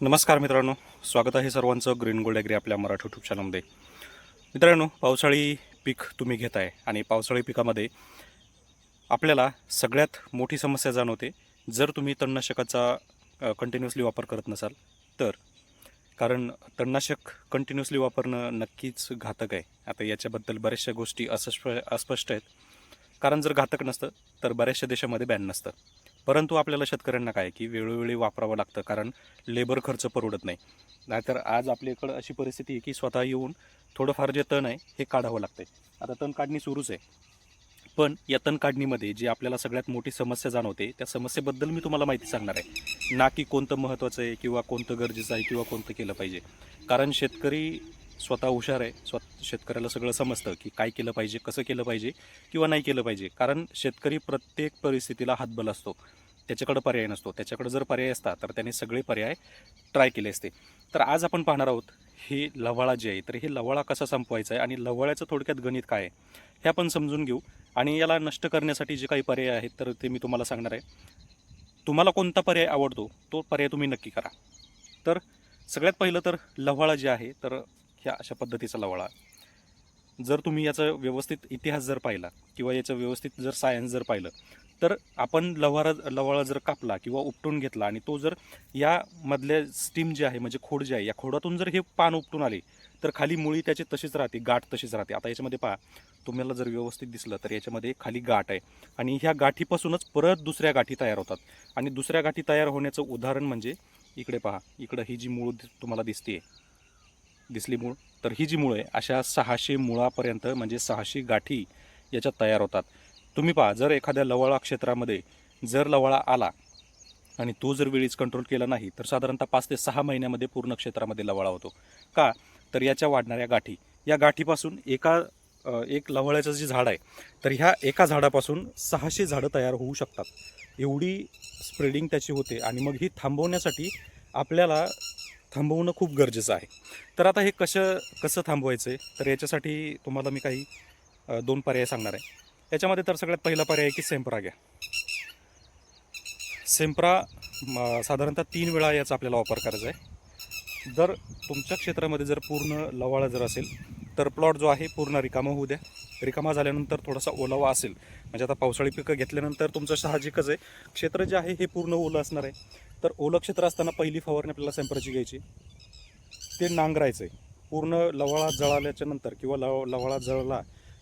नमस्कार मित्रांनो स्वागत आहे सर्वांचं ग्रीन गोल्ड ॲग्री आपल्या मराठी यूट्यूब चॅनलमध्ये मित्रांनो पावसाळी पीक तुम्ही घेत आहे आणि पावसाळी पिकामध्ये आपल्याला सगळ्यात मोठी समस्या जाणवते. जर तुम्ही तणनाशकाचा कंटिन्युअसली वापर करत नसाल तर. कारण तणनाशक कंटिन्युअसली वापरणं नक्कीच घातक आहे. आता याच्याबद्दल बऱ्याचशा गोष्टी अस्प अस्पष्ट आहेत. कारण जर घातक नसतं तर बऱ्याचशा देशामध्ये बॅन नसतं. परंतु आपल्याला शेतकऱ्यांना काय की वेळोवेळी वापरावं लागतं कारण लेबर खर्च परवडत नाही. नाहीतर आज आपल्याकडं अशी परिस्थिती आहे की स्वतः येऊन थोडंफार जे तण आहे हे काढावं लागतं आता तण काढणी सुरूच आहे. पण या तण काढणीमध्ये जी आपल्याला सगळ्यात मोठी समस्या जाणवते त्या समस्येबद्दल मी तुम्हाला माहिती सांगणार आहे. ना की कोणतं महत्त्वाचं आहे किंवा कोणतं गरजेचं आहे किंवा कोणतं केलं पाहिजे. कारण शेतकरी स्वतः हुशार आहे स्व शेतकऱ्याला सगळं समजतं की काय केलं पाहिजे कसं केलं पाहिजे किंवा नाही केलं पाहिजे. कारण शेतकरी प्रत्येक परिस्थितीला हातबल असतो. त्याच्याकडं पर्याय नसतो. त्याच्याकडं जर पर्याय असता तर त्याने सगळे पर्याय ट्राय केले असते. तर आज आपण पाहणार आहोत हे लवाळा जे आहे तर हे लवाळा कसा संपवायचा आहे आणि लवाळ्याचं थोडक्यात गणित काय आहे हे आपण समजून घेऊ. आणि याला नष्ट करण्यासाठी जे काही पर्याय आहेत तर ते मी तुम्हाला सांगणार आहे. तुम्हाला कोणता पर्याय आवडतो तो पर्याय तुम्ही नक्की करा. तर सगळ्यात पहिलं तर लव्हाळा जे आहे तर ह्या अशा पद्धतीचा लवाळा. जर तुम्ही याचा व्यवस्थित इतिहास जर पाहिला किंवा याचं व्यवस्थित जर सायन्स जर पाहिलं तर आपण लवारा लवाळा जर कापला किंवा उपटून घेतला आणि तो जर या मधल्या स्टीम जे आहे म्हणजे खोड जे आहे या खोडातून जर हे पान उपटून आले तर खाली मुळी त्याची तशीच राहते गाठ तशीच राहते. आता याच्यामध्ये पहा तुम्हाला जर व्यवस्थित दिसलं तर याच्यामध्ये खाली गाठ आहे. आणि ह्या गाठीपासूनच परत दुसऱ्या गाठी तयार होतात. आणि दुसऱ्या गाठी तयार होण्याचं उदाहरण म्हणजे इकडे पहा इकडं ही जी मूळ तुम्हाला दिसते दिसली मूळ. तर ही जी मुळं आहे अशा सहाशे मुळापर्यंत म्हणजे सहाशे गाठी याच्यात तयार होतात. तुम्ही पहा जर एखाद्या लवाळा क्षेत्रामध्ये जर लवाळा आला आणि तो जर वेळीच कंट्रोल केला नाही तर साधारणतः पाच ते सहा महिन्यामध्ये पूर्ण क्षेत्रामध्ये लवाळा होतो. का? तर याच्या वाढणाऱ्या गाठी. या गाठीपासून एका एक लवळ्याचं जे झाड आहे तर ह्या एका झाडापासून सहाशे झाडं तयार होऊ शकतात. एवढी स्प्रेडिंग त्याची होते आणि मग ही थांबवण्यासाठी आपल्याला थांबवणं खूप गरजेचं आहे. तर आता हे कसं कसं थांबवायचं आहे तर याच्यासाठी तुम्हाला मी काही दोन पर्याय सांगणार आहे. याच्यामध्ये तर सगळ्यात पहिला पर्याय आहे की सेम्परा घ्या. सेम्परा साधारणतः तीन वेळा याचा आपल्याला वापर करायचा आहे. जर तुमच्या क्षेत्रामध्ये जर पूर्ण लवाळा जर असेल तर प्लॉट जो आहे पूर्ण रिकामा होऊ द्या. रिकामा झाल्यानंतर थोडासा ओलावा असेल. म्हणजे आता पावसाळी पिकं घेतल्यानंतर तुमचं साहजिकच आहे. क्षेत्र जे आहे हे पूर्ण ओलं असणार आहे. तर ओलं क्षेत्र असताना पहिली फवारणी आपल्याला सॅम्परची घ्यायची. ते नांगरायचं आहे. पूर्ण लवाळा जळाल्याच्या नंतर किंवा लव लवाळा जळला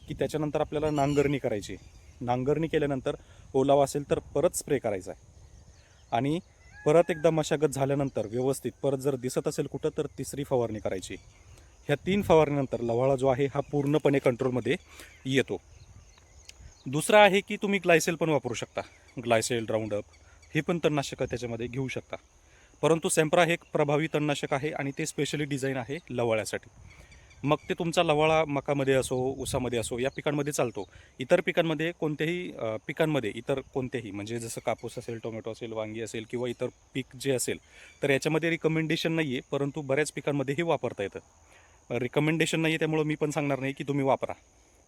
की त्याच्यानंतर आपल्याला नांगरणी करायची नांगरणी केल्यानंतर ओलावा असेल तर परत स्प्रे करायचा आहे. आणि परत एकदा मशागत झाल्यानंतर व्यवस्थित परत जर दिसत असेल कुठं तर तिसरी फवारणी करायची ह्या तीन फवारणीनंतर लवाळा जो आहे हा पूर्णपणे कंट्रोलमध्ये येतो. दुसरा आहे की तुम्ही ग्लायसेल पण वापरू शकता. ग्लायसेल राऊंडअप हे पण तणनाशक त्याच्यामध्ये घेऊ शकता. परंतु सेम्प्रा हे एक प्रभावी तणनाशक आहे आणि ते स्पेशली डिझाईन आहे लवाळ्यासाठी. मग ते तुमचा लवाळा मकामध्ये असो ऊसामध्ये असो या पिकांमध्ये चालतो. इतर पिकांमध्ये कोणत्याही पिकांमध्ये इतर कोणत्याही म्हणजे जसं कापूस असेल टोमॅटो असेल वांगी असेल किंवा इतर पीक जे असेल तर याच्यामध्ये रिकमेंडेशन नाही आहे परंतु बऱ्याच पिकांमध्ये हे वापरता येतं. रिकमेंडेशन नाही आहे त्यामुळं मी पण सांगणार नाही की तुम्ही वापरा.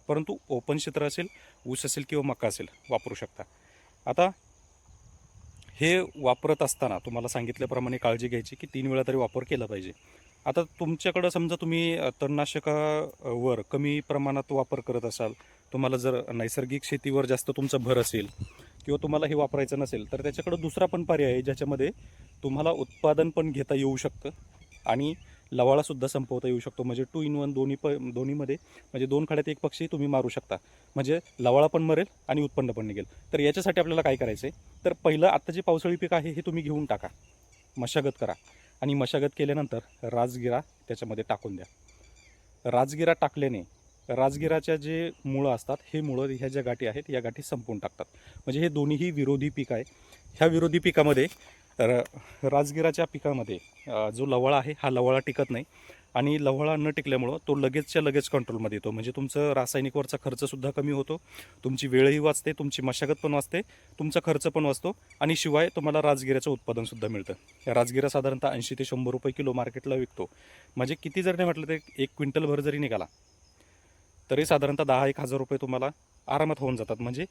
परंतु ओपन क्षेत्र असेल ऊस असेल किंवा मका असेल वापरू शकता. आता हे वापरत असताना तुम्हाला सांगितल्याप्रमाणे काळजी घ्यायची की तीन वेळा तरी वापर केला पाहिजे. आता तुमच्याकडं समजा तुम्ही तणनाशकावर कमी प्रमाणात वापर करत असाल तुम्हाला जर नैसर्गिक शेतीवर जास्त तुमचा भर असेल किंवा तुम्हाला हे वापरायचं नसेल तर त्याच्याकडं दुसरा पण पर्याय आहे ज्याच्यामध्ये तुम्हाला उत्पादन पण घेता येऊ शकतं आणि लवाळासुद्धा संपवता येऊ शकतो. म्हणजे टू इन वन दोन्ही प दोन्हीमध्ये म्हणजे दोन खड्यात एक पक्षी तुम्ही मारू शकता. म्हणजे लवाळा पण मरेल आणि उत्पन्न पण निघेल. तर याच्यासाठी आपल्याला काय करायचं आहे तर पहिलं आत्ता जे पावसाळी पीक आहे हे तुम्ही घेऊन टाका. मशागत करा. आणि मशागत केल्यानंतर राजगिरा त्याच्यामध्ये टाकून द्या. राजगिरा टाकल्याने राजगिराच्या जे मुळं असतात हे मुळं ह्या ज्या गाठी आहेत या गाठी संपवून टाकतात. म्हणजे हे दोन्हीही विरोधी पीक आहे. ह्या विरोधी पिकामध्ये र राजगिराच्या पिकामध्ये जो लवळा आहे हा लवळा टिकत नाही. आणि लवळा न टिकल्यामुळं तो लगेचच्या लगेच कंट्रोलमध्ये येतो. म्हणजे तुमचं रासायनिकवरचा खर्चसुद्धा कमी होतो. तुमची वेळही वाचते तुमची मशागत पण वाचते तुमचा खर्च पण वाचतो. आणि शिवाय तुम्हाला राजगिऱ्याचं उत्पादनसुद्धा मिळतं. राजगिरा साधारणतः ऐंशी ते शंभर रुपये किलो मार्केटला विकतो. म्हणजे किती जर नाही म्हटलं तर एक क्विंटलभर जरी निघाला तरी साधारणतः दहा एक हजार रुपये तुम्हाला आरामात होऊन जातात. म्हणजे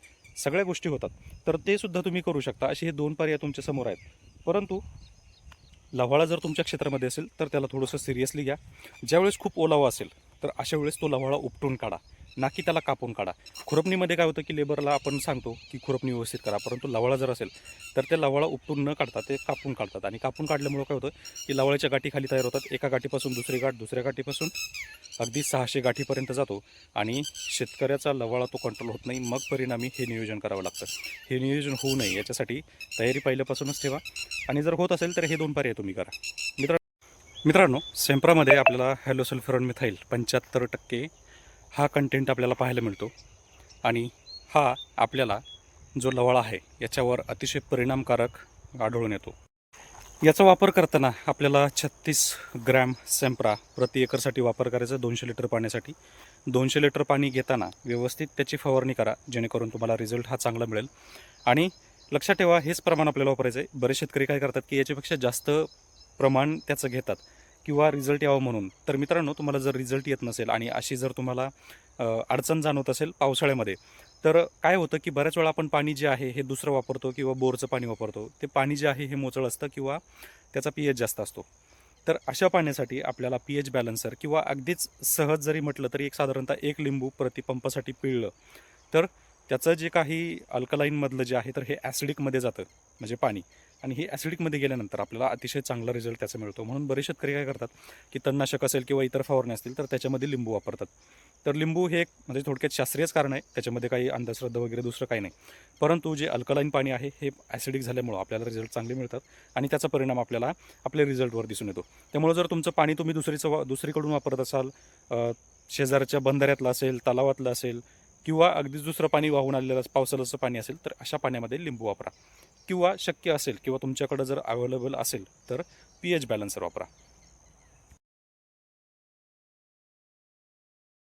सगळ्या गोष्टी होतात. तर ते सुद्धा तुम्ही करू शकता. असे हे दोन पर्याय तुमच्यासमोर आहेत. परंतु लव्हाळा जर तुमच्या क्षेत्रामध्ये असेल तर त्याला थोडंसं सिरियसली घ्या. ज्यावेळेस खूप ओलावा असेल तर अशा वेळेस तो लवाळा उपटून काढा ना की त्याला कापून काढा. खुरपणीमध्ये काय होतं की लेबरला आपण सांगतो की खुरपणी व्यवस्थित करा परंतु लवाळा जर असेल तर ते लवाळा उपटून न काढता ते कापून काढतात. आणि कापून काढल्यामुळं काय होतं की लवाळ्याच्या गाठी खाली तयार होतात एका गाठीपासून दुसरी गाठ दुसऱ्या गाठीपासून अगदी सहाशे गाठीपर्यंत जातो आणि शेतकऱ्याचा लवाळा तो कंट्रोल होत नाही. मग परिणामी हे नियोजन करावं लागतं. हे नियोजन होऊ नये याच्यासाठी तयारी पहिल्यापासूनच ठेवा. आणि जर होत असेल तर हे दोन पर्याय तुम्ही करा. मित्र मित्रांनो सेम्प्रामध्ये आपल्याला हॅलोसल्फ्युरॉन मिथाईल पंच्याहत्तर टक्के हा कंटेंट आपल्याला पाहायला मिळतो. आणि हा आपल्याला जो लवाळा आहे याच्यावर अतिशय परिणामकारक आढळून येतो. याचा वापर करताना आपल्याला छत्तीस ग्रॅम सेम्प्रा प्रति एकरसाठी वापर करायचा दोनशे लिटर पाण्यासाठी. दोनशे लिटर पाणी घेताना व्यवस्थित त्याची फवारणी करा जेणेकरून तुम्हाला रिझल्ट हा चांगला मिळेल. आणि लक्षात ठेवा हेच प्रमाण आपल्याला वापरायचं आहे. बरेच शेतकरी काय करतात की याच्यापेक्षा जास्त प्रमाण त्याचं घेतात किंवा रिझल्ट यावं म्हणून. तर मित्रांनो तुम्हाला जर रिझल्ट येत नसेल आणि अशी जर तुम्हाला अडचण जाणवत असेल पावसाळ्यामध्ये तर काय होतं की बऱ्याच वेळा आपण पाणी जे आहे हे दुसरं वापरतो किंवा बोरचं पाणी वापरतो. ते पाणी जे आहे हे मोचळ असतं किंवा त्याचा पी एच जास्त असतो. तर अशा पाण्यासाठी आपल्याला पी एच बॅलन्सर किंवा अगदीच सहज जरी म्हटलं तरी एक साधारणतः एक लिंबू प्रति पंपासाठी पिळलं तर त्याचं जे काही अल्कलाईनमधलं जे आहे तर हे ॲसिडिकमध्ये जातं म्हणजे पाणी. आणि हे ॲसिडिकमध्ये गेल्यानंतर आपल्याला अतिशय चांगला रिझल्ट त्याचा मिळतो. म्हणून बरेच शेतकरी काय करतात की तणनाशक असेल किंवा इतर फवारणी असतील तर त्याच्यामध्ये लिंबू वापरतात. तर लिंबू हे एक म्हणजे थोडक्यात शास्त्रीयच कारण आहे. त्याच्यामध्ये काही अंधश्रद्धा वगैरे दुसरं काही नाही. परंतु जे अल्कलाईन पाणी आहे हे ॲसिडिक झाल्यामुळं आपल्याला रिझल्ट चांगले मिळतात आणि त्याचा परिणाम आपल्याला आपल्या रिझल्टवर दिसून येतो. त्यामुळे जर तुमचं पाणी तुम्ही दुसरीचं वा दुसरीकडून वापरत असाल शेजारच्या बंधाऱ्यातलं असेल तलावातलं असेल किंवा अगदीच दुसरं पाणी वाहून आलेलं पावसाळ्याचं पाणी असेल तर अशा पाण्यामध्ये लिंबू वापरा. किंवा शक्य असेल किंवा तुमच्याकडं जर अवेलेबल असेल तर पी एच बॅलन्सर वापरा.